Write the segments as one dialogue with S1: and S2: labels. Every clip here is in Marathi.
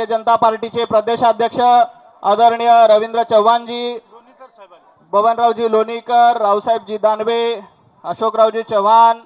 S1: भारतीय जनता पार्टीचे प्रदेशाध्यक्ष आदरणीय रवींद्र चव्हाणजी बबनरावजी लोणीकर रावसाहेबजी दानवे अशोकरावजी चव्हाण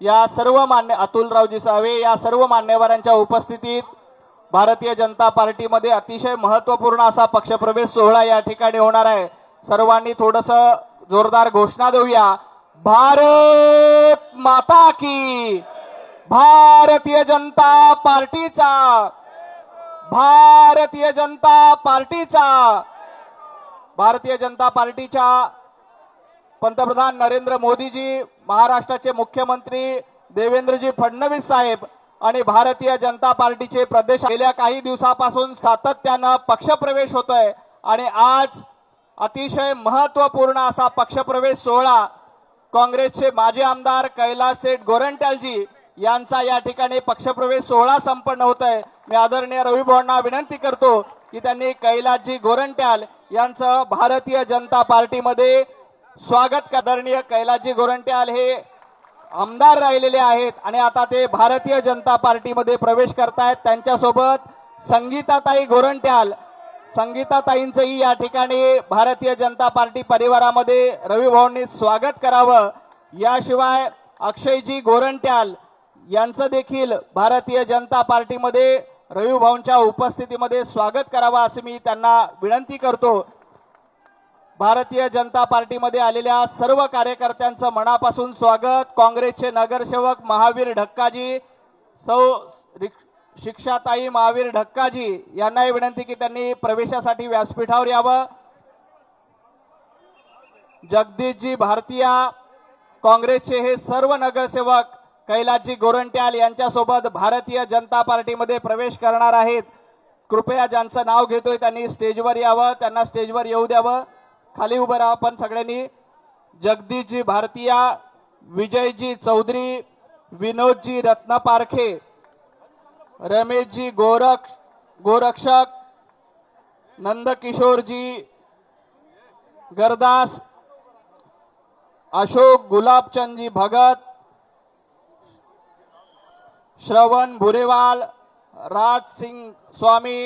S1: या सर्व मान्य अतुलरावजी सावे या सर्व मान्यवरांच्या उपस्थितीत भारतीय जनता पार्टीमध्ये अतिशय महत्त्वपूर्ण असा पक्षप्रवेश सोहळा या ठिकाणी होणार आहे. सर्वांनी थोडस जोरदार घोषणा देऊया. भारत माता की! भारतीय जनता पार्टीचा भारतीय जनता पार्टीचा भारतीय जनता पार्टीच्या पंतप्रधान नरेंद्र मोदीजी महाराष्ट्राचे मुख्यमंत्री देवेंद्रजी फडणवीस साहेब आणि भारतीय जनता पार्टीचे प्रदेश गेल्या काही दिवसापासून सातत्यानं पक्षप्रवेश होतोय आणि आज अतिशय महत्त्वपूर्ण असा पक्षप्रवेश सोहळा काँग्रेसचे माजी आमदार कैलास सेठ गोरंट्यालजी यांचा या ठिकाणी पक्षप्रवेश सोहळा संपन्न होत आहे मी आदरणीय रवी भाऊंना विनंती करतो की त्यांनी कैलासजी गोरंट्याल यांचं भारतीय जनता पार्टीमध्ये स्वागत आदरणीय कैलासजी गोरंट्याल हे आमदार राहिलेले आहेत आणि आता ते भारतीय जनता पार्टीमध्ये प्रवेश करतायत. त्यांच्यासोबत संगीताताई गोरंट्याल. संगीताताईंचंही या ठिकाणी भारतीय जनता पार्टी परिवारामध्ये रवी भाऊंनी स्वागत करावं. याशिवाय अक्षयजी गोरंट्याल यांचं देखील भारतीय जनता पार्टीमध्ये रवी भाऊंच्या उपस्थितीमध्ये स्वागत करावं असं मी त्यांना विनंती करतो. भारतीय जनता पार्टीमध्ये आलेल्या सर्व कार्यकर्त्यांचं मनापासून स्वागत. काँग्रेसचे नगरसेवक महावीर ढक्काजी सौ शिक्षाताई महावीर ढक्काजी यांनाही विनंती की त्यांनी प्रवेशासाठी व्यासपीठावर यावं. जगदीशजी भारतीया काँग्रेसचे हे सर्व नगरसेवक कैलासजी गोरंट्याल यांच्यासोबत भारतीय जनता पार्टीमध्ये प्रवेश करणार आहेत. कृपया ज्यांचं नाव घेतोय त्यांनी स्टेजवर यावं त्यांना स्टेजवर येऊ द्यावं. खाली उभं राहा आपण सगळ्यांनी. जगदीशजी भारतीया विजयजी चौधरी विनोदजी रत्नपारखे रमेशजी गोरख गोरक्षक नंदकिशोरजी गरदास अशोक गुलाबचंदजी भगत श्रवण भुरेवाल राज सिंग स्वामी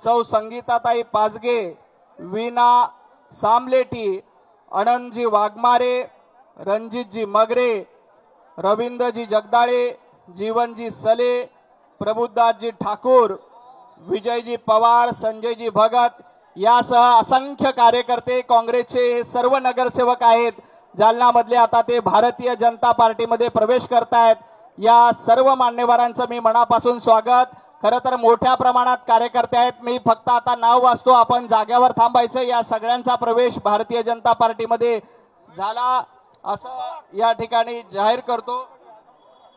S1: सौ संगीताताई पाजगे वीणा सामलेटी अनंतजी वाघमारे रणजितजी मगरे रवींद्रजी जगदाळे जीवनजी सले प्रबुद्धाजी ठाकूर विजयजी पवार संजयजी भगत यासह असंख्य कार्यकर्ते काँग्रेसचे हे सर्व नगरसेवक आहेत जालनामधले आता ते भारतीय जनता पार्टीमध्ये प्रवेश करतायत. या सर्व मान्यवरांचं मी मनापासून स्वागत. खरं तर मोठ्या प्रमाणात कार्यकर्ते आहेत. मी फक्त आता नाव वाचतो. आपण जाग्यावर थांबायचं. या सगळ्यांचा प्रवेश भारतीय जनता पार्टीमध्ये झाला असं या ठिकाणी जाहीर करतो.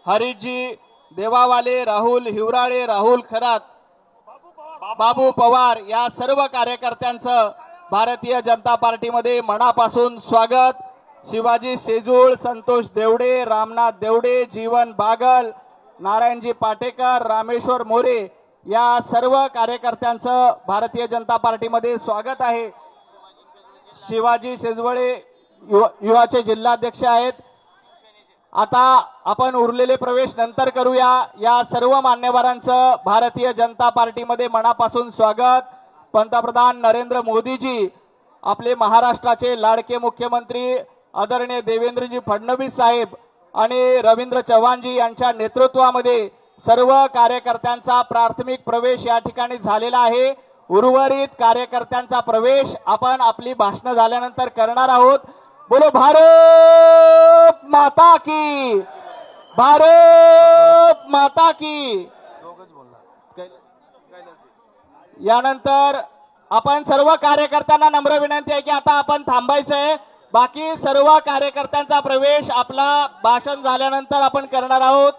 S1: हरिजी देवावाले राहुल हिवराळे राहुल खरात बाबू पवार या सर्व कार्यकर्त्यांचं भारतीय जनता पार्टीमध्ये मनापासून स्वागत. शिवाजी सेजूळ संतोष देवडे रामनाथ देवडे जीवन बागल नारायणजी पाटेकर रामेश्वर मोरे या सर्व कार्यकर्त्यांचं भारतीय जनता पार्टीमध्ये स्वागत आहे. शिवाजी सेजवळे युवा- युवाचे जिल्हाध्यक्ष आहेत. आता आपण उरलेले प्रवेश नंतर करूया. या सर्व मान्यवरांचं भारतीय जनता पार्टीमध्ये मनापासून स्वागत. पंतप्रधान नरेंद्र मोदीजी आपले महाराष्ट्राचे लाडके मुख्यमंत्री आदरणीय देवेंद्रजी फडणवीस साहेब आणि रवींद्र चव्हाणजी यांच्या नेतृत्वामध्ये सर्व कार्यकर्त्यांचा प्राथमिक प्रवेश या ठिकाणी झालेला आहे. उर्वरित कार्यकर्त्यांचा प्रवेश आपण आपली भाषणं झाल्यानंतर करणार आहोत. बोलो भारत माता की भारत माता की. यानंतर आपण सर्व कार्यकर्त्यांना नम्र विनंती आहे की आता आपण थांबायचंय. बाकी सर्व कार्यकर्त्यांचा प्रवेश आपला भाषण झाल्यानंतर आपण करणार आहोत.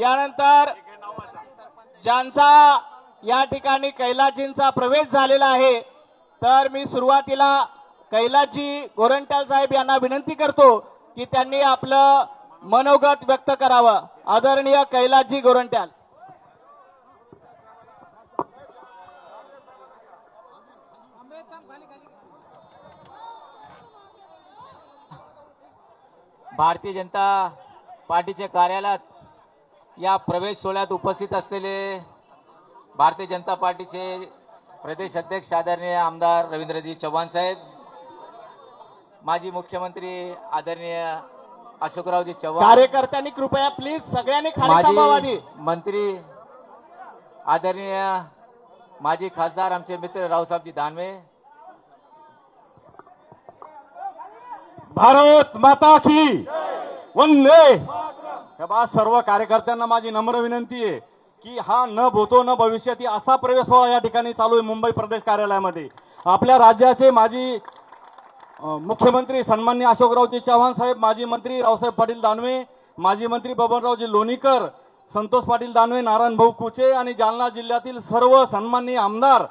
S1: यानंतर ज्यांचा या ठिकाणी कैलासजींचा प्रवेश झालेला आहे तर मी सुरुवातीला कैलासजी गोरंट्याल साहेब यांना विनंती करतो की त्यांनी आपलं मनोगत व्यक्त करावं. आदरणीय कैलासजी गोरंट्याल.
S2: भारतीय जनता पार्टीच्या कार्यालयात या प्रवेश सोहळ्यात उपस्थित असलेले भारतीय जनता पार्टीचे प्रदेश अध्यक्ष आदरणीय आमदार रवींद्रजी चव्हाण साहेब माजी मुख्यमंत्री आदरणीय अशोकरावजी चव्हाण
S1: कार्यकर्त्यांनी कृपया प्लीज सगळ्यांनी
S2: माजी मंत्री आदरणीय माजी खासदार आमचे मित्र रावसाहेबजी दानवे
S3: भारत माता की वंदे. हे बा सर्व कार्यकर्त्यांना माझी नम्र विनंती आहे की हा न भूतो न भविष्यती असा प्रवेश सोहळा या ठिकाणी चालू आहे मुंबई प्रदेश कार्यालयामध्ये. आपल्या राज्याचे माजी मुख्यमंत्री सन्मान्य अशोकरावजी चव्हाण साहेब माजी मंत्री रावसाहेब पाटील दानवे माजी मंत्री बबनरावजी लोणीकर संतोष पाटील दानवे नारायण भाऊ कुचे आणि जालना जिल्ह्यातील सर्व सन्माननीय आमदार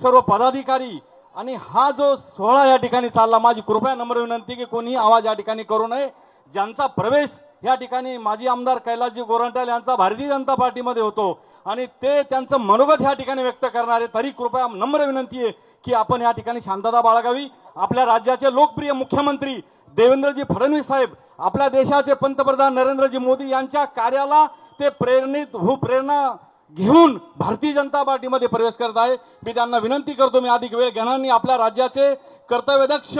S3: सर्व पदाधिकारी आणि हा जो सोहळा या ठिकाणी चालला माझी कृपया नम्र विनंती की कोणीही आवाज या ठिकाणी करू नये. ज्यांचा प्रवेश या ठिकाणी माजी आमदार कैलासजी गोरंट्याल यांचा भारतीय जनता पार्टीमध्ये होतो आणि ते त्यांचं मनोगत या ठिकाणी व्यक्त करणारे तरी कृपया नम्र विनंती आहे की आपण या ठिकाणी शांतता बाळगावी. आपल्या राज्याचे लोकप्रिय मुख्यमंत्री देवेंद्रजी फडणवीस साहेब आपल्या देशाचे पंतप्रधान नरेंद्रजी मोदी यांच्या कार्याला ते प्रेरणित हो प्रेरणा घेऊन भारतीय जनता पार्टीमध्ये प्रवेश करत आहे. मी त्यांना विनंती करतो मी अधिक वेळ घेणार आपल्या राज्याचे कर्तव्यदक्ष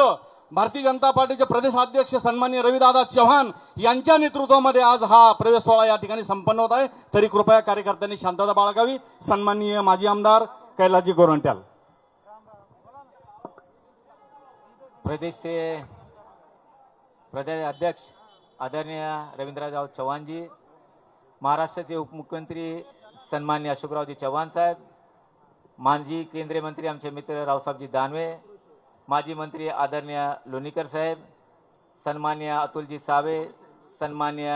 S3: भारतीय जनता पार्टीचे प्रदेशाध्यक्ष सन्मान्य रविदादा चव्हाण यांच्या नेतृत्वामध्ये आज हा प्रवेश सोहळा या ठिकाणी संपन्न होत आहे. तरी कृपया कार्यकर्त्यांनी शांतता बाळगावी. सन्माननीय माजी आमदार कैलाजी गोरंट्याल.
S2: प्रदेशचे प्रदेश अध्यक्ष आदरणीय रवींद्रराव चव्हाणजी महाराष्ट्राचे उपमुख्यमंत्री सन्मान्य अशोकरावजी चव्हाण साहेब माजी केंद्रीय मंत्री आमचे मित्र रावसाहेबजी दानवे माजी मंत्री आदरणीय लोणीकर साहेब सन्मान्य अतुलजी सावे सन्मान्य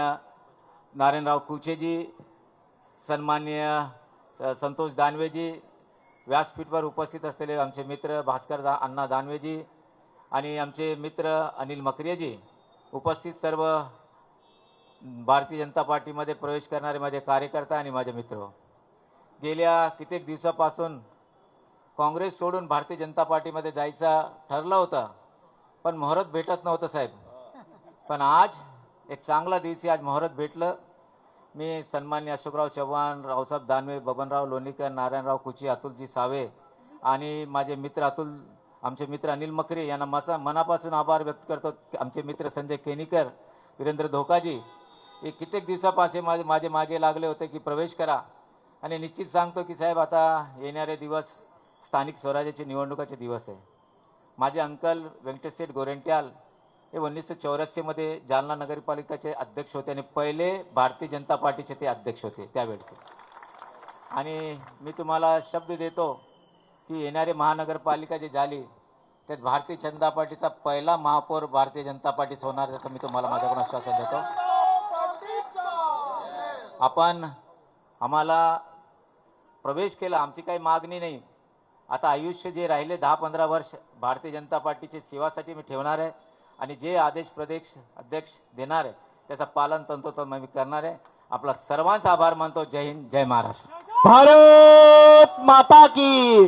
S2: नारायणराव कुचेजी सन्मान्य संतोष दानवेजी व्यासपीठवर उपस्थित असलेले आमचे मित्र भास्कर दा अण्णा दानवेजी आणि आमचे मित्र अनिल मकरियाजी उपस्थित सर्व भारतीय जनता पार्टीमध्ये प्रवेश करणारे माझे कार्यकर्ता आणि माझे मित्र. गेल्या कित्येक दिवसापासून काँग्रेस सोडून भारतीय जनता पार्टीमध्ये जायचा ठरलं होतं पण मुहूर्त भेटत नव्हतं साहेब. पण आज एक चांगला दिवशी आज मुहूर्त भेटलं. मी सन्मान्य अशोकराव चव्हाण रावसाहेब दानवे बबनराव लोणीकर नारायणराव कुची अतुलजी सावे आणि माझे मित्र अतुल आमचे मित्र अनिल मकरे यांना मसा मनापासून आभार व्यक्त करतो. आमचे मित्र संजय केनीकर वीरेंद्र धोकाजी हे कित्येक दिवसापासे माझे माझे मागे लागले होते की प्रवेश करा. आणि निश्चित सांगतो की साहेब आता येणारे दिवस स्थानिक स्वराज्याचे निवडणुकाचे दिवस आहे. माझे अंकल व्यंकटेशेठ गोरेंट्याल हे उन्नीसशे चौऱ्याऐंशीमध्ये जालना नगरपालिकेचे अध्यक्ष होते आणि पहिले भारतीय जनता पार्टीचे ते अध्यक्ष होते त्यावेळचे. आणि मी तुम्हाला शब्द देतो की येणारे महानगरपालिका जी झाली त्यात भारतीय जनता पार्टीचा पहिला महापौर भारतीय जनता पार्टीच होणार त्याचं मी तुम्हाला माझ्याकडून आश्वासन देतो. आपण आम्हाला प्रवेश केला आमची काही मागणी नाही. आता आयुष्य जे राहिले दहा पंधरा वर्ष भारतीय जनता पार्टीची सेवासाठी मी ठेवणार आहे आणि जे आदेश प्रदेश अध्यक्ष देणार आहे त्याचं पालन तंतोतंत मी करणार आहे. आपला सर्वांचा आभार मानतो. जय हिंद जय महाराष्ट्र.
S1: भारत माता की!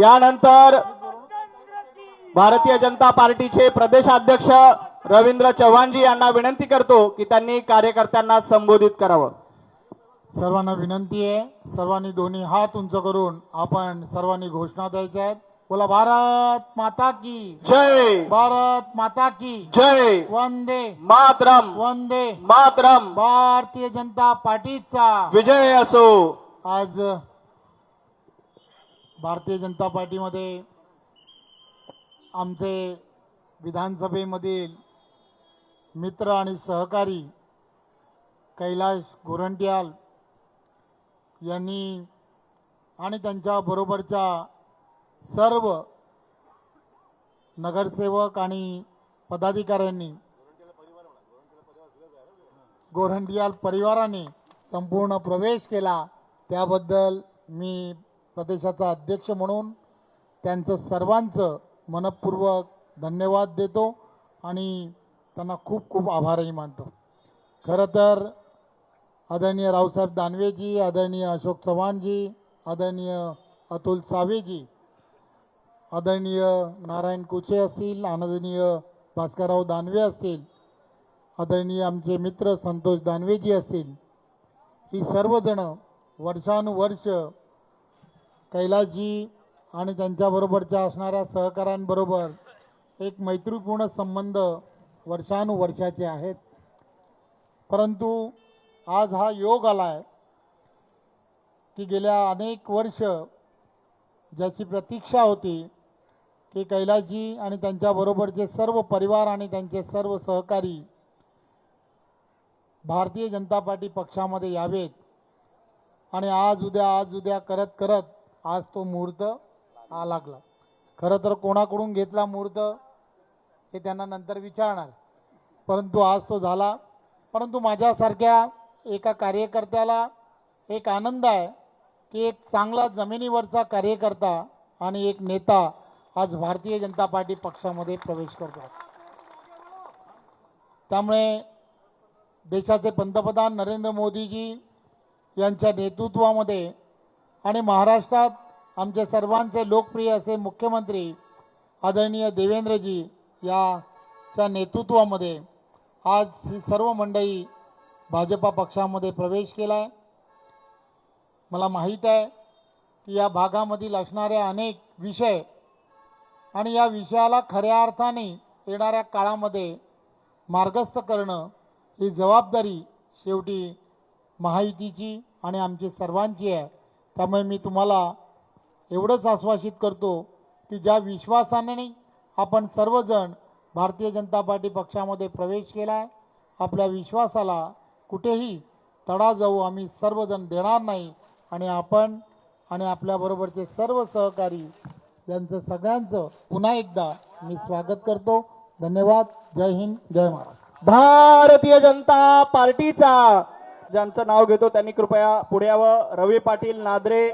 S1: यानंतर भारतीय जनता पार्टीचे प्रदेशाध्यक्ष रवींद्र चव्हाणजी यांना विनंती करतो की त्यांनी कार्यकर्त्यांना संबोधित करावं.
S4: सर्वांना विनंती आहे. सर्वांनी दोन्ही हात उंच करून आपण सर्वांनी घोषणा द्यायच्या आहेत. बोला भारत माता की
S1: जय.
S4: भारत माता की
S1: जय.
S4: वंदे.
S1: मातरम.
S4: वंदे.
S1: मातरम.
S4: भारतीय जनता पार्टीचा.
S1: विजय असो.
S4: आज भारतीय जनता पार्टीमध्ये आमचे विधानसभेमधील मित्र आणि सहकारी कैलाश गोरंट्याल यांनी आणि त्यांच्या बरोबरच्या सर्व नगरसेवक आणि पदाधिकाऱ्यांनी गोरंटियाल परिवाराने संपूर्ण प्रवेश केला. त्याबद्दल मी प्रदेशाचा अध्यक्ष म्हणून त्यांचं सर्वांचं मनपूर्वक धन्यवाद देतो आणि त्यांना खूप खूप आभारही मानतो. खरं तर आदरणीय रावसाहेब दानवेजी आदरणीय अशोक चव्हाणजी आदरणीय अतुल सावेजी आदरणीय नारायण कुचे असतील आदरणीय भास्करराव दानवे असतील आदरणीय आमचे मित्र संतोष दानवेजी असतील ही सर्वजणं वर्षानुवर्ष कैलासजी आणि त्यांच्याबरोबरच्या असणाऱ्या सहकाऱ्यांबरोबर एक मैत्रीपूर्ण संबंध वर्षानुवर्षाचे आहेत. परंतु आज हा योग आला आहे की गेल्या अनेक वर्ष ज्याची प्रतीक्षा होती की कैलासजी आणि त्यांच्याबरोबरचे सर्व परिवार आणि त्यांचे सर्व सहकारी भारतीय जनता पार्टी पक्षामध्ये यावेत. आणि आज उद्या आज उद्या करत करत आज तो मुहूर्त आ लागला. खरं तर कोणाकडून घेतला मुहूर्त? हे त्यांना नंतर विचारणार. परंतु आज तो झाला. परंतु माझ्यासारख्या एका कार्यकर्त्याला एक आनंद आहे की एक चांगला जमिनीवरचा कार्यकर्ता आणि एक नेता आज भारतीय जनता पार्टी पक्षामध्ये प्रवेश करतात त्यामुळे देशाचे पंतप्रधान नरेंद्र मोदीजी यांच्या नेतृत्वामध्ये आणि महाराष्ट्रात आमचे सर्वांचे लोकप्रिय असे मुख्यमंत्री आदरणीय देवेंद्रजी याच्या नेतृत्वामध्ये आज ही सर्व मंडळी भाजपा पक्षामध्ये प्रवेश केला आहे मला माहीत आहे की या भागामधील असणारे अनेक विषय आणि या विषयाला खऱ्या अर्थाने येणाऱ्या काळामध्ये मार्गस्थ करणं ही जबाबदारी शेवटी महायुतीची आणि आमची सर्वांची आहे. त्यामुळे मी तुम्हाला एवढंच आश्वासित करतो की ज्या विश्वासाने आपण सर्वजण भारतीय जनता पार्टी पक्षामध्ये प्रवेश केला आहे आपल्या विश्वासाला कुठेही तडा जाऊ आम्ही सर्वजण देणार नाही. आणि आपण आणि आपल्याबरोबरचे सर्व सहकारी यांचं सगळ्यांचं पुन्हा एकदा मी स्वागत करतो. धन्यवाद. जय हिंद. जय महाराष्ट्र.
S1: भारतीय जनता पार्टीचा ज्यांचं नाव घेतो त्यांनी कृपया पुढे यावं. रवी पाटील नादरे.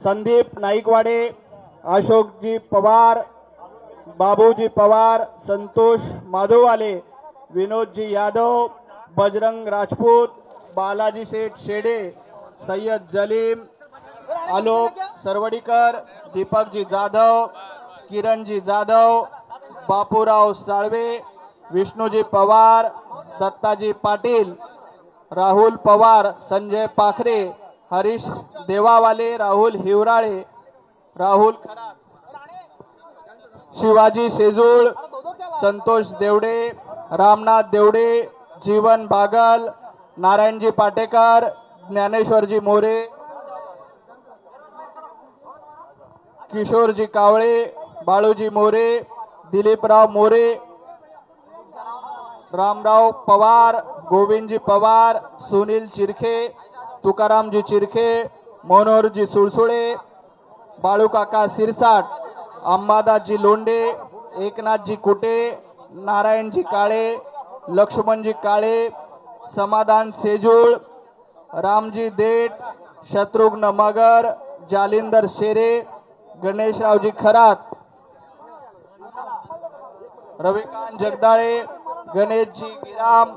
S1: संदीप नाईकवाडे अशोकजी पवार बाबूजी पवार संतोष माधववाले विनोदजी यादव बजरंग राजपूत बालाजी शेठ शेडे सय्यद जलीम आलोक सरवडीकर दीपकजी जाधव किरणजी जाधव बापूराव साळवे विष्णूजी पवार दत्ताजी पाटील राहुल पवार संजय पाखरे हरीश देवावाले राहुल हिवराळे राहुल शिवाजी सेजूळ संतोष देवडे रामनाथ देवडे जीवन बागल नारायणजी पाटेकर ज्ञानेश्वरजी मोरे किशोरजी कावळे बाळूजी मोरे दिलीपराव मोरे रामराव पवार गोविंदजी पवार सुनील चिरखे तुकारामजी चिरखे मनोहरजी सुळसुळे बाळूकाका सिरसाट अंबादासजी लोंडे एकनाथजी कुटे नारायणजी काळे लक्ष्मणजी काळे समाधान सेजूळ रामजी देठ शत्रुघ्न मगर जालिंदर शेरे गणेशरावजी खरात रविकांत जगदाळे गणेशजी गिराम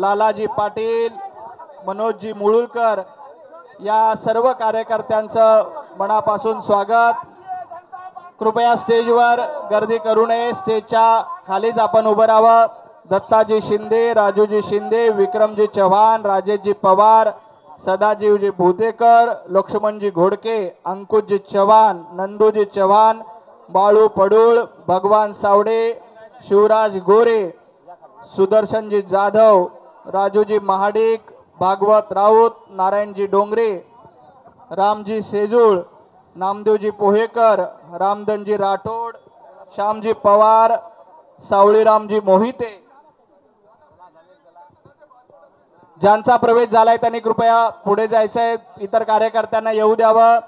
S1: लालाजी पाटील मनोजजी मुळुलकर या सर्व कार्यकर्त्यांचं मनापासून स्वागत. कृपया स्टेजवर गर्दी करू नये. स्टेजच्या खालीच आपण उभं राहावं. दत्ताजी शिंदे राजूजी शिंदे विक्रमजी चव्हाण राजेशजी पवार सदाजीवजी भूतेकर लक्ष्मणजी घोडके अंकुशजी चव्हाण नंदूजी चव्हाण बाळू पडूळ भगवान सावडे शिवराज गोरे सुदर्शनजी जाधव राजूजी महाडिक भागवत राऊत नारायणजी डोंगरे रामजी सेजूळ नामदेवजी पोहेकर रामधनजी राठोड श्यामजी पवार सावळीरामजी मोहिते. ज्यांचा प्रवेश झालाय त्यांनी कृपया पुढे जायचंय. इतर कार्यकर्त्यांना येऊ द्यावं.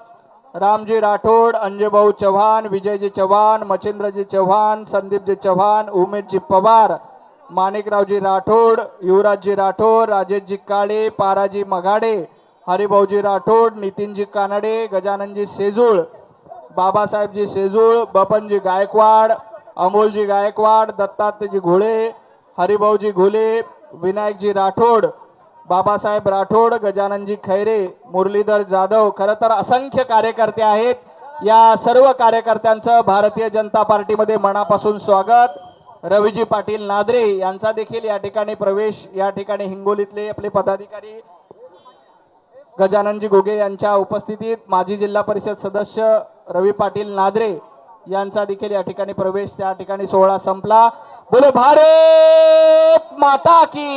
S1: रामजी राठोड अंजभाऊ चव्हाण विजयजी चव्हाण मच्छिंद्रजी चव्हाण संदीपजी चव्हाण उमेशजी पवार माणिकरावजी राठोड युवराजजी राठोड राजेशजी काळे पाराजी मघाडे हरिभाऊजी राठोड नितीनजी कानडे गजाननजी सेजूळ बाबासाहेबजी सेजूळ बपनजी गायकवाड अमोलजी गायकवाड दत्तात्रयजी घोळे हरिभाऊजी घोले विनायकजी राठोड बाबासाहेब राठोड गजाननजी खैरे मुरलीधर जाधव खरं तर असंख्य कार्यकर्ते आहेत. या सर्व कार्यकर्त्यांचं भारतीय जनता पार्टीमध्ये मनापासून स्वागत. रवीजी पाटील नादरे यांचा देखील या ठिकाणी प्रवेश या ठिकाणी हिंगोलीतले आपले पदाधिकारी गजाननजी घुगे यांच्या उपस्थितीत माजी जिल्हा परिषद सदस्य रवी पाटील नादरे यांचा देखील या ठिकाणी प्रवेश त्या ठिकाणी सोहळा संपला. बोले भारत माता की